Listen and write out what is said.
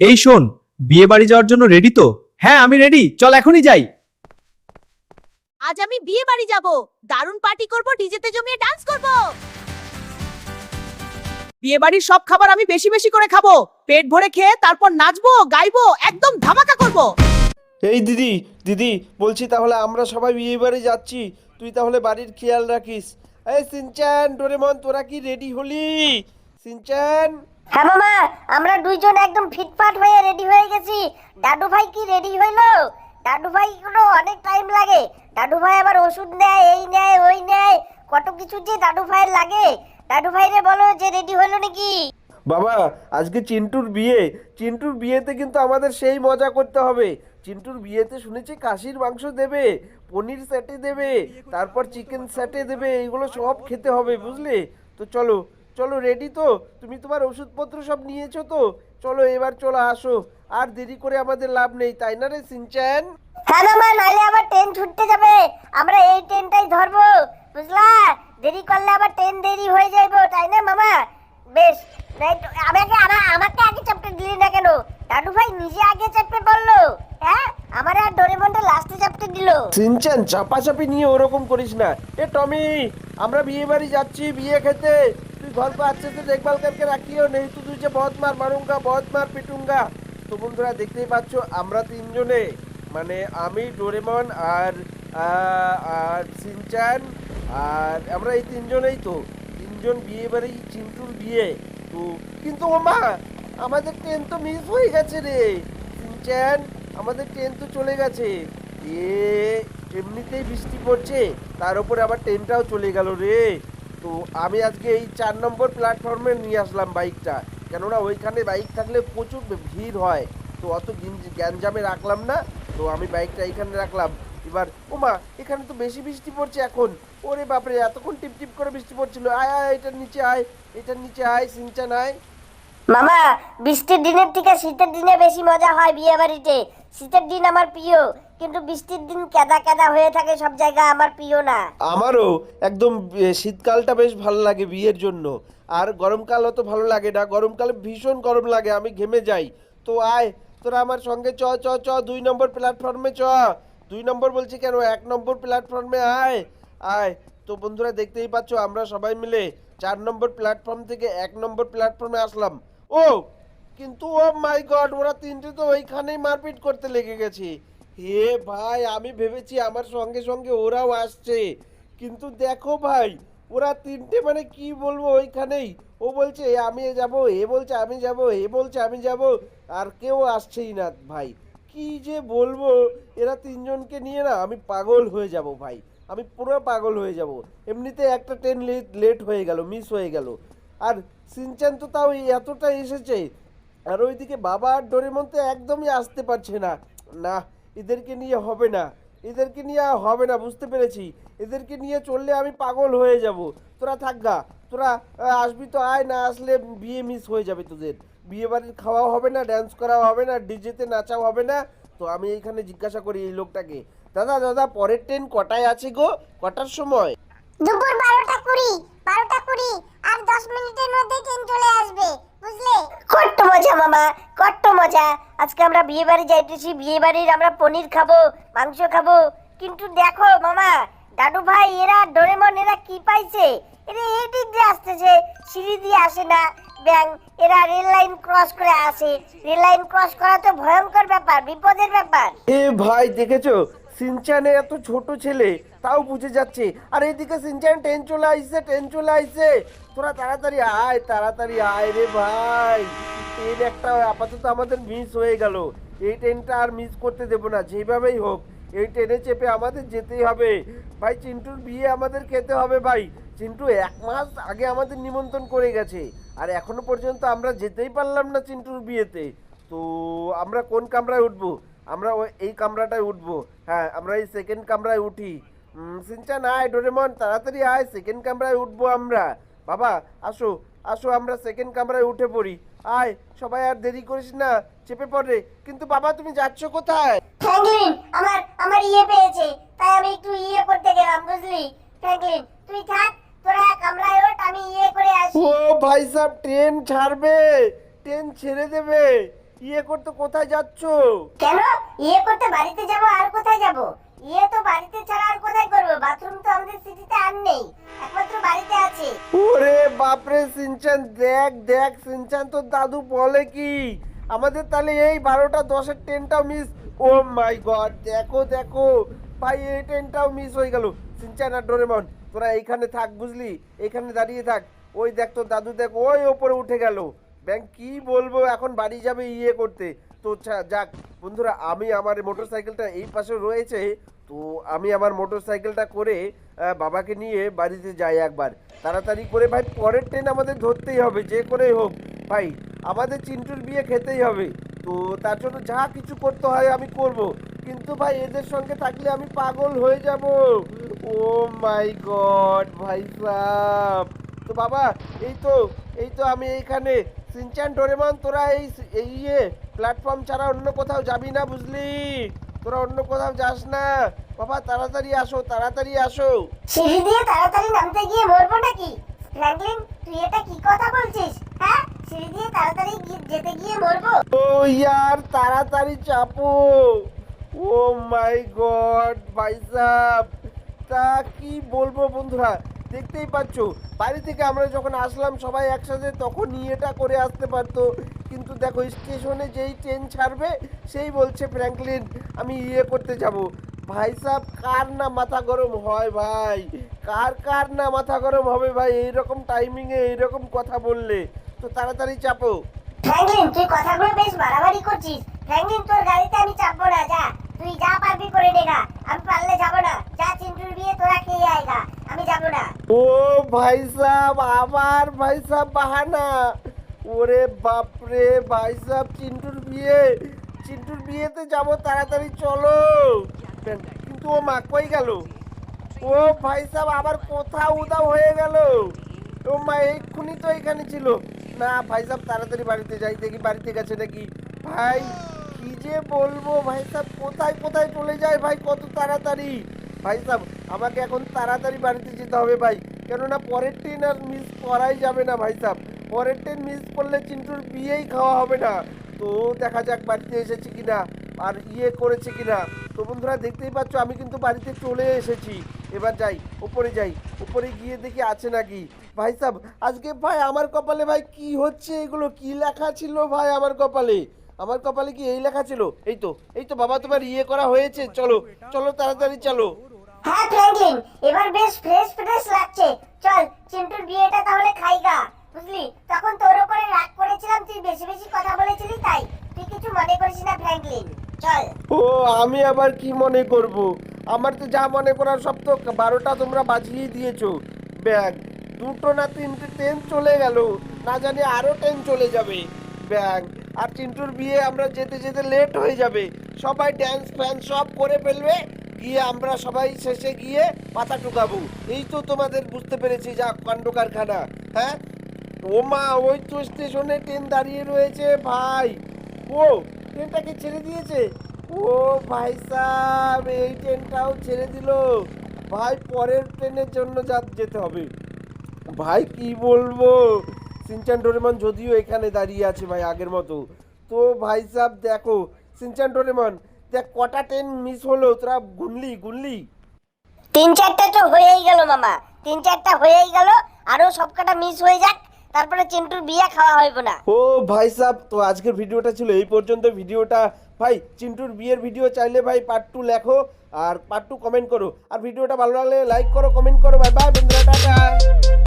এই শোন বিয়ে বাড়ি যাওয়ার জন্য রেডি তো? হ্যাঁ আমি রেডি চল এখনই যাই। আজ আমি বিয়ে বাড়ি যাব। দারুণ পার্টি করব ডিজেতে জমিয়ে ডান্স করব। বিয়ে বাড়ির সব খাবার আমি বেশি বেশি করে খাব। পেট ভরে খেয়ে তারপর নাচবো গাইবো একদম ধামাকা করব। এই দিদি দিদি বলছি তাহলে আমরা সবাই বিয়ে বাড়ি যাচ্ছি। তুই তাহলে বাড়ির খেয়াল রাখিস। এই সিনচান ডোরেমন তোরা কি রেডি হলি? সিনচান হ্যাঁ মামা আমরা দুইজন একদম ফিটফাট হয়ে রেডি হয়ে গেছি। দাদু ভাই কি রেডি হইল? দাদু ভাই কোনো অনেক টাইম লাগে। দাদু ভাই আবার ওষুধ নেয়, এই নেয়, ওই নেয়। কত কিছু যে দাদু ভাইয়ের লাগে। দাদু ভাইরে বলো যে রেডি হলো নাকি? বাবা, আজকে চিন্টুর বিয়ে। চিন্টুর বিয়েতে কিন্তু আমাদের সেই মজা করতে হবে। চিন্টুর বিয়েতে শুনেছি কাশির মাংস দেবে, পনির স্যাটে দেবে, তারপর চিকেন স্যাটে দেবে এগুলো সব খেতে হবে, বুঝলে? তো চলো চলো রেডি তো? তুমি তোমার ওষুধপত্র সব নিয়েছো তো? চলো এবার চলো আসো। আর দেরি করে আমাদের লাভ নেই তাই না রে সিনচ্যান? হ্যাঁ মামা নাহলে আবার ট্রেন ছুটতে যাবে। আমরা এই ট্রেনটাই ধরবো বুঝলা? দেরি করলে আবার ট্রেন দেরি হয়ে যাইবো তাই না মামা? বেশ নাই তো- আমাকে আমা- আমাকে আগে চাপতে দিলি না কেন? দাদু ভাই নিজে আগে চাপতে বলল হ্যাঁ? আমার আর ডোরেমনটা লাস্টে চাপতে দিল। সিনচ্যান চাপাচাপি নিয়ে ওরকম করিস না। এ টমি আমরা বিয়ে বাড়ি যাচ্ছি বিয়ে খেতে। তুই ঘর পর अच्छे से देखभाल करके রাখিও নেই তো তুই বহুত মার মারুঙ্গা বহুত মার পিটুঙ্গা তো বন্ধুরা দেখতেই পাচ্ছ আমরা তিনজনে মানে আমি ডোরেমন আর আহ, আর সিনচান আর আমরা এই তিনজনেই তো তিনজন বিয়ে বাড়ি চিন্টুর বিয়ে তো কিন্তু ও মা আমাদের ট্রেন তো মিস হয়ে গেছে রে সিনচান আমাদের ট্রেন তো চলে গেছে এ এমনিতেই বৃষ্টি পড়ছে তার উপরে আবার ট্রেনটাও চলে গেল রে তো আমি আজকে এই চার নম্বর প্ল্যাটফর্মে নিয়ে আসলাম বাইকটা কেননা ওইখানে বাইক থাকলে প্রচুর ভিড় হয়। তো অত গ্যাঞ্জামে রাখলাম না। তো আমি বাইকটা এখানে রাখলাম। এবার, ওমা, এখানে তো বেশি বৃষ্টি পড়ছে এখন। ওরে বাপরে, এতক্ষণ টিপ টিপ করে বৃষ্টি পড়ছিল। আয় আয়, এটার নিচে আয়, এটার নিচে আয়, সিনচান আয়। মামা, বৃষ্টির দিনের থেকে শীতের দিনে বেশি মজা হয় বিয়ে বাড়িতে শীতের দিন আমার প্রিয়, কিন্তু বৃষ্টির দিন কেদা কেদা হয়ে থাকে সব জায়গা আমার প্রিয় না। আমারও একদম শীতকালটা বেশ ভালো লাগে বিয়ের জন্য। আর গরমকাল অত ভালো লাগে না, গরমকালে ভীষণ গরম লাগে, আমি ঘেমে যাই। তো আয়, তোরা আমার সঙ্গে চ চ চ, দুই নম্বর প্ল্যাটফর্মে চ। দুই নম্বর বলছি কেন, এক নম্বর প্ল্যাটফর্মে আয়। আয়, তো বন্ধুরা দেখতেই পাচ্ছ, আমরা সবাই মিলে চার নম্বর প্ল্যাটফর্ম থেকে এক নম্বর প্ল্যাটফর্মে আসলাম। ও কিন্তু ও মাই গড, ওরা তিনটে তো ওইখানেই মারপিট করতে লেগে গেছে। হে ভাই, আমি ভেবেছি আমার সঙ্গে সঙ্গে ওরাও আসছে। কিন্তু দেখো ভাই, ওরা তিনটে মানে কি বলব ওইখানেই? ও বলছে আমি যাব, এ বলছে, আমি যাব, এ বলছে, আমি যাব। আর কেউ আসছেই না ভাই। কি যে বলব, এরা তিনজনকে নিয়ে না আমি পাগল হয়ে যাব ভাই। আমি পুরো পাগল হয়ে যাব। এমনিতে একটা ট্রেন লেট হয়ে গেল মিস হয়ে গেল। আর সিনচান তো তাও এতটা এসেছে আর ওইদিকে বাবা আর ডোরেমন তো একদমই আসতে পারছে না। না, এদেরকে নিয়ে হবে না। এদেরকে নিয়ে হবে না, বুঝতে পেরেছি। এদেরকে নিয়ে চললে আমি পাগল হয়ে যাব। তোরা থাক গা, তোরা আসবি তো আয়, না আসলে বিয়ে মিস হয়ে যাবে তোদের। বিয়ে বাড়ির খাওয়াও হবে না ড্যান্স করাও হবে না, ডিজেতে নাচাও হবে না। তো আমি এইখানে জিজ্ঞাসা করি এই লোকটাকে, দাদা দাদা, পরের ট্রেন কটায় আছে গো? কটার সময়? দুপুর বারোটা কুড়ি বারোটা কুড়ি, আর দশ মিনিটের মধ্যে ট্রেন চলে আসবে। বুঝলে? কত মজা, মামা কত মজা। আজকে আমরা বিয়ে বাড়ি যাইতেছি, বিয়ে বাড়ির আমরা পনির খাব, মাংস খাব। কিন্তু দেখো, মামা, দাদু ভাই, এরা ডোরেমন, এরা কি পাইছে? এরা এই দিক দিয়ে আসতেছে, সিঁড়ি দিয়ে আসে না। ব্যাং, এরা রেল লাইন ক্রস করে আসে। রেল লাইন ক্রস করা তো ভয়ঙ্কর ব্যাপার, বিপদের ব্যাপার। এ ভাই, দেখেছ? সিনচানের এত ছোট ছেলে, তাও বুঝে যাচ্ছে। আর এইদিকে সিনচান ট্রেন চলে আইছে ট্রেন চলে আইছে তোরা তাড়াতাড়ি আয় তাড়াতাড়ি আয় রে ভাই। ট্রেন একটা আপাতত আমাদের মিস হয়ে গেল। এই ট্রেনটা আর মিস করতে দেবো না, যেভাবেই হোক। এই ট্রেনে চেপে আমাদের যেতেই হবে। ভাই, চিন্টুর বিয়ে আমাদের খেতে হবে ভাই। চিন্টু এক মাস আগে আমাদের নিমন্ত্রণ করে গেছে। আর এখনও পর্যন্ত আমরা যেতেই পারলাম না চিন্টুর বিয়েতে। তো আমরা কোন কামরায় উঠবো? আমরা ওই এই কামরাটায় উঠবো। হ্যাঁ আমরা এই সেকেন্ড কামরায় উঠি। সিনচান আয় ডোরেমন তাড়াতাড়ি আয় সেকেন্ড কামরায় উঠবো আমরা। বাবা আসো আসো আমরা সেকেন্ড কামরায় উঠে পড়ি। আয় সবাই আর দেরি করিস না চেপে পড়ে কিন্তু বাবা তুমি যাচ্ছ কোথায়? ফ্র্যাঙ্কলিন আমার আমার ইয়ে পেয়েছে তাই আমি একটু ইয়ে করতে গেলাম বুঝলি? ফ্র্যাঙ্কলিন তুই থাক তোরা কামরায় ওঠ আমি ইয়ে করে আসি। ও ভাই সাহেব ট্রেন ছাড়বে ট্রেন ছেড়ে দেবে। ইয়ে করতে কোথায় যাচ্ছ? কেন? ইয়ে করতে বাড়িতে যাব আর কোথায় যাব? ইয়ে তো বাড়িতে ছাড়া আর কোথায় করব? বাথরুম তো আমাদের সিটিতে আর নেই। একমাত্র বাড়িতে আছে। ওরে বাপরে সিনচান দেখ দেখ সিনচান তো দাদু বলে কি? আমাদের তাহলে এই বারোটা দশের ট্রেনটাও মিস ও মাই গড দেখো দেখো। ভাই এই ট্রেনটাও মিস হয়ে গেল। সিনচান আর ডোরেমন তোরা এইখানে থাক বুঝলি? এইখানে দাঁড়িয়ে থাক। ওই দেখ তোর দাদু দেখ ওই ওপরে উঠে গেল। ব্যাংক কি বলব? এখন বাড়ি যাবে ইয়ে করতে। তো যাক, বন্ধুরা, আমি আমার মোটরসাইকেলটা এই পাশে রয়েছে। তো আমি আমার মোটরসাইকেলটা করে বাবাকে নিয়ে বাড়িতে যাই একবার। তাড়াতাড়ি করে, ভাই, পরের ট্রেন আমাদের ধরতেই হবে, যে করেই হোক। ভাই, আমাদের চিন্টুর বিয়ে খেতেই হবে। তো তার জন্য যা কিছু করতে হয় আমি করব। কিন্তু ভাই, এদের সঙ্গে থাকলে আমি পাগল হয়ে যাব। ও মাই গড, ভাই সাহ তো বাবা, এই তো এই তো আমি এইখানে সিনচান ডোরেমন তোরা এই এই ইয়ে প্ল্যাটফর্ম ছাড়া অন্য কোথাও যাবি না বুঝলি? তোরা অন্য কোথাও যাস না। বাবা তাড়াতাড়ি আসো তাড়াতাড়ি আসো। সিঁড়ি দিয়ে তাড়াতাড়ি নামতে গিয়ে মরবো নাকি? ফ্র্যাঙ্কলিন তুই এটা কি কথা বলছিস? হ্যাঁ? সিঁড়ি দিয়ে তাড়াতাড়ি যেতে গিয়ে মরবো? ও ইয়ার তাড়াতাড়ি চাপো। ও মাই গড ভাই সাহেব তা কি বলব বন্ধুরা? দেখতেই পাচ্ছ। বাড়ি থেকে আমরা যখন আসলাম সবাই একসাথে, তখন এটা করে আসতে পারতো। কিন্তু দেখো, স্টেশনে যেই ট্রেন ছাড়বে, সেই বলছে, ফ্র্যাঙ্কলিন, আমি ইয়ে করতে যাব। ভাই সাহেব কার না মাথা গরম হয় ভাই? কার কার না মাথা গরম হবে ভাই? এইরকম টাইমিংয়ে এইরকম কথা বললে। তো তাড়াতাড়ি চাপো। ফ্র্যাঙ্কলিন, তুই কথাগুলো বেশ বাড়াবাড়ি করছিস। ফ্র্যাঙ্কলিন, তোর গাড়িতে আমি চাপবো না, যা। তুই যা পারবি করে নেগা আমি পারলে যাব না। যা চিন্টুর বিয়ে, তোরা খেয়ে আয়গা আমি যাব না। ও ভাই সাহেব আবার ভাই সাহেব বাহানা। ওরে বাপরে, ভাই সাহেব চিন্টুর বিয়ে। চিন্টুর বিয়েতে যাব তাড়াতাড়ি, চলো। কিন্তু ও মা কই গেল? ও ভাই সাহেব আবার কোথাও উদাও হয়ে গেল। ও মা, এক্ষুনি তো এখানে ছিল। না, ভাই সাহেব তাড়াতাড়ি বাড়িতে যাই, দেখি বাড়িতে গেছে নাকি। ভাই কি যে বলব ভাই সাহেব কোথায় কোথায় চলে যায় ভাই, কত তাড়াতাড়ি? ভাই সাহেব আমাকে এখন তাড়াতাড়ি বাড়িতে যেতে হবে ভাই। কেননা পরের ট্রেন আর মিস করাই যাবে না ভাই সাহেব পরের ট্রেন মিস করলে চিন্টুর বিয়েই খাওয়া হবে না। তো দেখা যাক বাড়িতে এসেছে কিনা, আর ইয়ে করেছে কিনা। তো বন্ধুরা দেখতেই পাচ্ছ, আমি কিন্তু বাড়িতে চলে এসেছি। এবার যাই উপরে যাই উপরে গিয়ে দেখি আছে নাকি। ভাই সাহেব আজকে ভাই আমার কপালে ভাই কি হচ্ছে? এগুলো কি লেখা ছিল ভাই আমার কপালে? আমার কপালে কি এই লেখা ছিল? এই তো এই তো বাবা তোমার ইয়ে করা হয়েছে চলো চলো তাড়াতাড়ি চলো। হ্যাঁ ফ্র্যাঙ্কলিন এবার বেশ ফ্রেশ ফ্রেশ লাগছে। চল চিন্টুর বিয়েটা তাহলে খাইগা বুঝলি? তখন তোর উপরে রাগ করেছিলাম তুই বেশি বেশি কথা বলেছিলি তাই। তুই কিছু মনে করিস না ফ্র্যাঙ্কলিন চল। ও আমি আবার কি মনে করব? আমার তো যা মনে করার সব তো বারোটা তোমরা বাজিয়ে দিয়েছ। ব্যাগ দুটো না তিনটে ট্রেন চলে গেল। না জানি আরও ট্রেন চলে যাবে। ব্যাগ আর চিন্টুর বিয়ে আমরা যেতে যেতে লেট হয়ে যাবে। সবাই ড্যান্স ফ্যান সব করে ফেলবে, গিয়ে আমরা সবাই শেষে গিয়ে পাতা টুকাবো। এই তো তোমাদের বুঝতে পেরেছি যা কাণ্ড কারখানা হ্যাঁ? ও মা ওই তো স্টেশনে ট্রেন দাঁড়িয়ে রয়েছে ভাই। ও ট্রেনটাকে ছেড়ে দিয়েছে? ও ভাই সাহেব, এই ট্রেনটাও ছেড়ে দিল। ভাই, পরের ট্রেনের জন্য যা, যেতে হবে। ভাই, কি বলব? সিনচান ডোরেমন যদিও এখানে দাঁড়িয়ে আছে ভাই আগের মতো। তো ভাই সাহেব দেখো সিনচান ডোরেমন দেখ কটা ট্রেন মিস হলো তোরা গুনলি গুনলি। তিন চারটা তো হয়েই গেল মামা তিন চারটা হয়েই গেল আরও সবকটা মিস হয়ে যাক তারপরে চিন্টুর বিয়ে খাওয়া হইব না। ও ভাই সাহেব তো আজকের ভিডিওটা ছিল এই পর্যন্ত ভিডিওটা ভাই চিন্টুর বিয়ের ভিডিও চাইলে ভাই পার্ট টু লেখো আর পার্ট টু কমেন্ট করো। আর ভিডিওটা ভালো লাগলে লাইক করো কমেন্ট করো বাই বাই বন্ধুরা টাটা।